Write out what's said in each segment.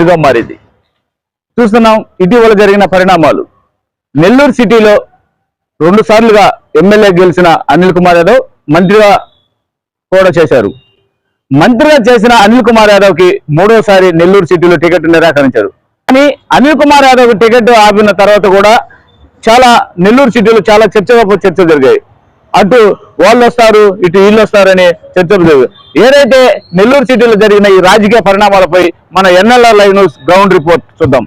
గా మారింది. చూస్తున్నాం ఇటీవల జరిగిన పరిణామాలు. నెల్లూరు సిటీలో రెండు సార్లుగా ఎమ్మెల్యే గెలిచిన అనిల్ కుమార్ యాదవ్ మంత్రిగా కూడా చేశారు. మంత్రిగా చేసిన అనిల్ కుమార్ యాదవ్కి మూడోసారి నెల్లూరు సిటీలో టికెట్ నిరాకరించారు. కానీ అనిల్ కుమార్ యాదవ్ టికెట్ ఆపిన తర్వాత కూడా చాలా నెల్లూరు సిటీలో చాలా చర్చగా చర్చ జరిగాయి. అటు వాళ్ళు వస్తారు ఇటు వీళ్ళు వస్తారని చర్చలు ఏదైతే నెల్లూరు సిటీలో జరిగిన ఈ రాజకీయ పరిణామాలపై మన NLR live news ground report చూద్దాం.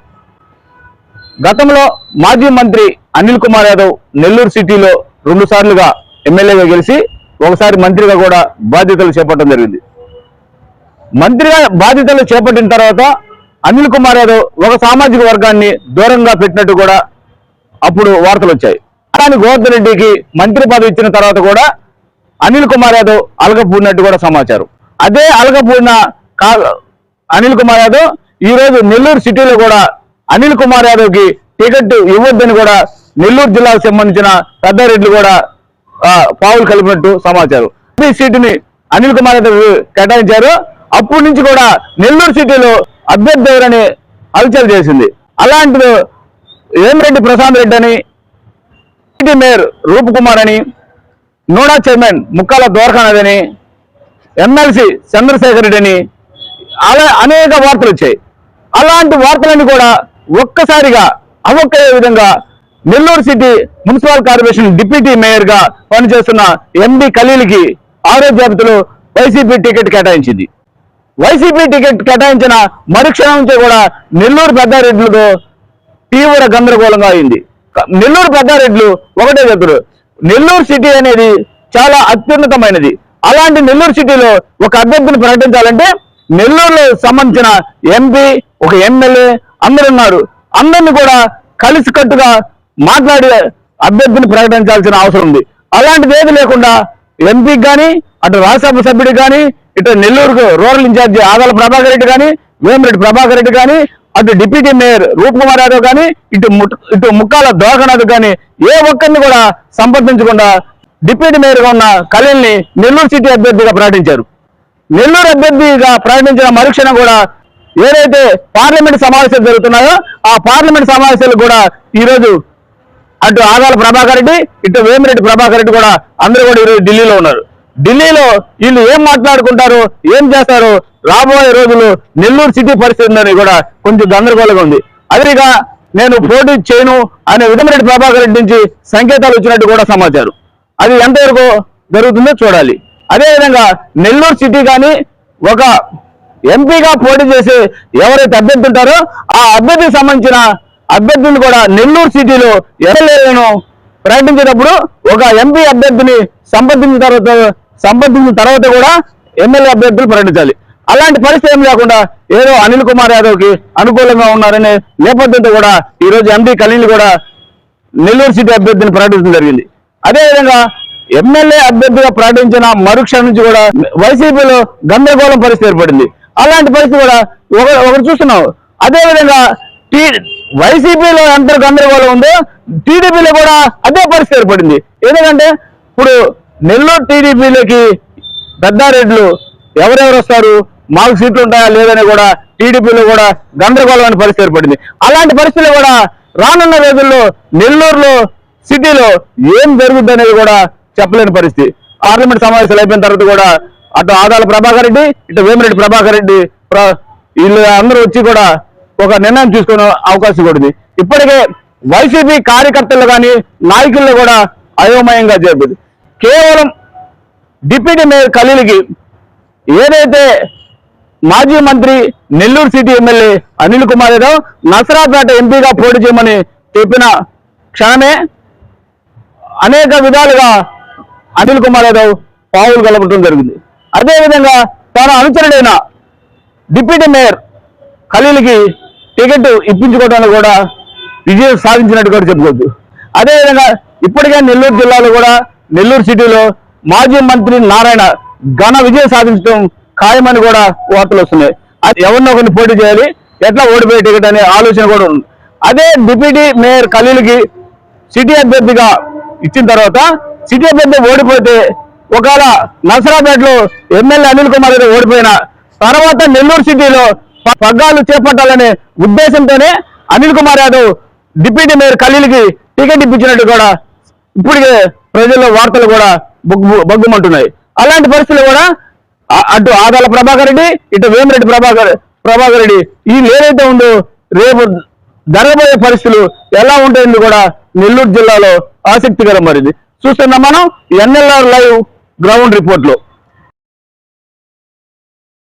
గతంలో మాజీ మంత్రి అనిల్ కుమార్ యాదవ్ నెల్లూరు సిటీలో రెండు సార్లుగా ఎమ్మెల్యేగా గెలిచి ఒకసారి మంత్రిగా కూడా బాధ్యతలు చేపట్టడం జరిగింది. మంత్రిగా బాధ్యతలు చేపట్టిన తర్వాత అనిల్ కుమార్ యాదవ్ ఒక సామాజిక వర్గాన్ని దూరంగా పెట్టినట్టు కూడా అప్పుడు వార్తలు వచ్చాయి. అలాని గోవర్ధన్ రెడ్డికి మంత్రి పదవి ఇచ్చిన తర్వాత కూడా అనిల్ కుమార్ యాదవ్ అలగపూడినట్టు కూడా సమాచారం. అదే అలగపూడిన కా అనిల్ కుమార్ యాదవ్ ఈ రోజు నెల్లూరు సిటీలో కూడా అనిల్ కుమార్ యాదవ్కి టికెట్ ఇవ్వద్దని కూడా నెల్లూరు జిల్లాకు సంబంధించిన పెద్దారెడ్లు కూడా పావులు కలిపినట్టు సమాచారం. ఈ సీటుని అనిల్ కుమార్ యాదవ్ కేటాయించారు. అప్పటి నుంచి కూడా నెల్లూరు సిటీలో అభ్యర్థి ఎవరని హల్చల్ చేసింది. అలాంటిది వేమిరెడ్డి ప్రశాంత్ రెడ్డి అని సిటీ మేయర్ రూప్ కుమార్ అని నోడా చైర్మన్ ముక్కాల ద్వారకానాథ్ అని ఎమ్మెల్సీ చంద్రశేఖర్ రెడ్డి అని అలా అనేక వార్తలు వచ్చాయి. అలాంటి వార్తలన్నీ కూడా ఒక్కసారిగా అవక్కయ్యే విధంగా Nellore city municipal corporation deputy మేయర్గా పనిచేస్తున్న ఎండి ఖలీల్కి ఆరో జాబితాలో వైసీపీ టికెట్ కేటాయించింది. వైసీపీ టికెట్ కేటాయించిన మరుక్షణం నుంచి కూడా నెల్లూరు పెద్దారెడ్లతో తీవ్ర గందరగోళంగా అయింది. నెల్లూరు పెద్దారెడ్లు ఒకటే చెప్తారు నెల్లూరు సిటీ అనేది చాలా అత్యున్నతమైనది. అలాంటి నెల్లూరు సిటీలో ఒక అభ్యర్థిని ప్రకటించాలంటే నెల్లూరులో సంబంధించిన ఎంపీ ఒక ఎమ్మెల్యే అందరు ఉన్నారు. అందరిని కూడా కలిసికట్టుగా మాట్లాడి అభ్యర్థిని ప్రకటించాల్సిన అవసరం ఉంది. అలాంటిది ఏది లేకుండా ఎంపీకి కానీ అటు రాజ్యసభ సభ్యుడికి కానీ ఇటు నెల్లూరుకు రూరల్ ఇన్ఛార్జి ఆదాల ప్రభాకర్ రెడ్డి కానీ వేమిరెడ్డి ప్రభాకర్ రెడ్డి కానీ అటు డిప్యూటీ మేయర్ రూప్ కుమార్ యాదవ్ కానీ ఇటు ఇటు ముక్కాల దోకనాథ్ కానీ ఏ ఒక్కరిని కూడా సంప్రదించకుండా డిప్యూటీ మేయర్గా ఉన్న కలీల్ని నెల్లూరు సిటీ అభ్యర్థిగా ప్రకటించారు. నెల్లూరు అభ్యర్థిగా ప్రకటించిన మరుక్షణం కూడా ఏదైతే పార్లమెంట్ సమావేశాలు జరుగుతున్నాయో ఆ పార్లమెంట్ సమావేశాలు కూడా ఈరోజు అటు ఆదాల ప్రభాకర్ రెడ్డి ఇటు వేమిరెడ్డి ప్రభాకర్ రెడ్డి కూడా అందరూ కూడా ఈరోజు ఢిల్లీలో ఉన్నారు. ఢిల్లీలో వీళ్ళు ఏం మాట్లాడుకుంటారు ఏం చేస్తారు? రాబోయే రోజులు నెల్లూరు సిటీ పరిస్థితి కూడా కొంచెం గందరగోళంగా ఉంది. అదేగా నేను పోటీ చేయను అనే విధమిరెడ్డి ప్రభాకర్ రెడ్డి నుంచి సంకేతాలు వచ్చినట్టు కూడా సమాచారం. అది ఎంతవరకు జరుగుతుందో చూడాలి. అదేవిధంగా నెల్లూరు సిటీ కానీ ఒక ఎంపీగా పోటీ చేసి ఎవరైతే అభ్యర్థి ఉంటారో ఆ అభ్యర్థికి సంబంధించిన అభ్యర్థులు కూడా నెల్లూరు సిటీలో ఎమ్మెల్యేలను ప్రకటించేటప్పుడు ఒక ఎంపీ అభ్యర్థిని సంప్రదించిన తర్వాత సంబంధించిన తర్వాత కూడా ఎమ్మెల్యే అభ్యర్థులు ప్రకటించాలి. అలాంటి పరిస్థితి ఏం లేకుండా ఏదో అనిల్ కుమార్ యాదవ్కి అనుకూలంగా ఉన్నారనే నేపథ్యంతో కూడా ఈ రోజు ఎంపీ కలీల్ కూడా నెల్లూరు సిటీ అభ్యర్థిని ప్రకటించడం జరిగింది. అదేవిధంగా ఎమ్మెల్యే అభ్యర్థిగా ప్రకటించిన మరుక్షణం నుంచి కూడా వైసీపీలో గందరగోళం పరిస్థితి ఏర్పడింది. అలాంటి పరిస్థితి కూడా ఒకరు చూస్తున్నాం. అదేవిధంగా టీ వైసీపీలో ఎంత గందరగోళం ఉందో టీడీపీలో కూడా అదే పరిస్థితి ఏర్పడింది. ఎందుకంటే ఇప్పుడు నెల్లూరు టీడీపీలోకి పెద్దారెడ్లు ఎవరెవరు వస్తారు? మాకు సీట్లు ఉంటాయా లేదని కూడా టీడీపీలో కూడా గందరగోళమైన పరిస్థితి ఏర్పడింది. అలాంటి పరిస్థితులు కూడా రానున్న రోజుల్లో నెల్లూరులో సిటీలో ఏం జరుగుద్ది అనేది కూడా చెప్పలేని పరిస్థితి. పార్లమెంట్ సమావేశాలు అయిపోయిన తర్వాత కూడా అటు ఆదాల ప్రభాకర్ రెడ్డి ఇటు వేమిరెడ్డి ప్రభాకర్ రెడ్డి వీళ్ళు అందరూ వచ్చి కూడా ఒక నిర్ణయం తీసుకునే అవకాశం కూడా ఉంది. ఇప్పటికే వైసీపీ కార్యకర్తలు కానీ నాయకుల్లో కూడా అయోమయంగా జరుగుతుంది కేవలం డిప్యూటీ మేయర్ ఖలీల్కి ఏదైతే మాజీ మంత్రి నెల్లూరు సిటీ ఎమ్మెల్యే అనిల్ కుమార్ యాదవ్ నసరాపేట ఎంపీగా పోటీ చేయమని చెప్పిన క్షణమే అనేక విధాలుగా అనిల్ కుమార్ యాదవ్ పావులు కలపడం జరిగింది. అదేవిధంగా తన అనుచరుడైన డిప్యూటీ మేయర్ ఖలీల్కి టికెట్ ఇప్పించుకోవడానికి కూడా విజయం సాధించినట్టు కూడా చెప్పుకోవచ్చు. అదేవిధంగా ఇప్పటికే నెల్లూరు జిల్లాలో కూడా నెల్లూరు సిటీలో మాజీ మంత్రి నారాయణ ఘన విజయం సాధించడం ఖాయమని కూడా వార్తలు వస్తున్నాయి. అది ఎవరినో ఒకరిని పోటీ చేయాలి ఎట్లా ఓడిపోయే టికెట్ అనే ఆలోచన కూడా ఉంది. అదే డిప్యూటీ మేయర్ ఖలీల్కి సిటీ అభ్యర్థిగా ఇచ్చిన తర్వాత సిటీ అభ్యర్థి ఓడిపోతే ఒకవేళ నర్సరాపేటలో ఎమ్మెల్యే అనిల్ కుమార్ గారు ఓడిపోయిన తర్వాత నెల్లూరు సిటీలో పగ్గాలు చేపట్టాలనే ఉద్దేశంతోనే అనిల్ కుమార్ యాదవ్ డిప్యూటీ మేయర్ ఖలీల్కి టికెట్ ఇప్పించినట్టు కూడా ఇప్పటికే ప్రజల్లో వార్తలు కూడా బొగ్గు బొగ్గుమంటున్నాయి. అలాంటి పరిస్థితులు కూడా అటు ఆదాల ప్రభాకర్ రెడ్డి ఇటు వేమిరెడ్డి ప్రభాకర్ ప్రభాకర్ రెడ్డి. ఈ ఏదైతే ఉందో రేపు జరగబోయే పరిస్థితులు ఎలా ఉంటాయని కూడా నెల్లూరు జిల్లాలో ఆసక్తికరం మరిది. చూస్తున్నాం మనం ఎన్ఎల్ఆర్ లైవ్ గ్రౌండ్ రిపోర్ట్లో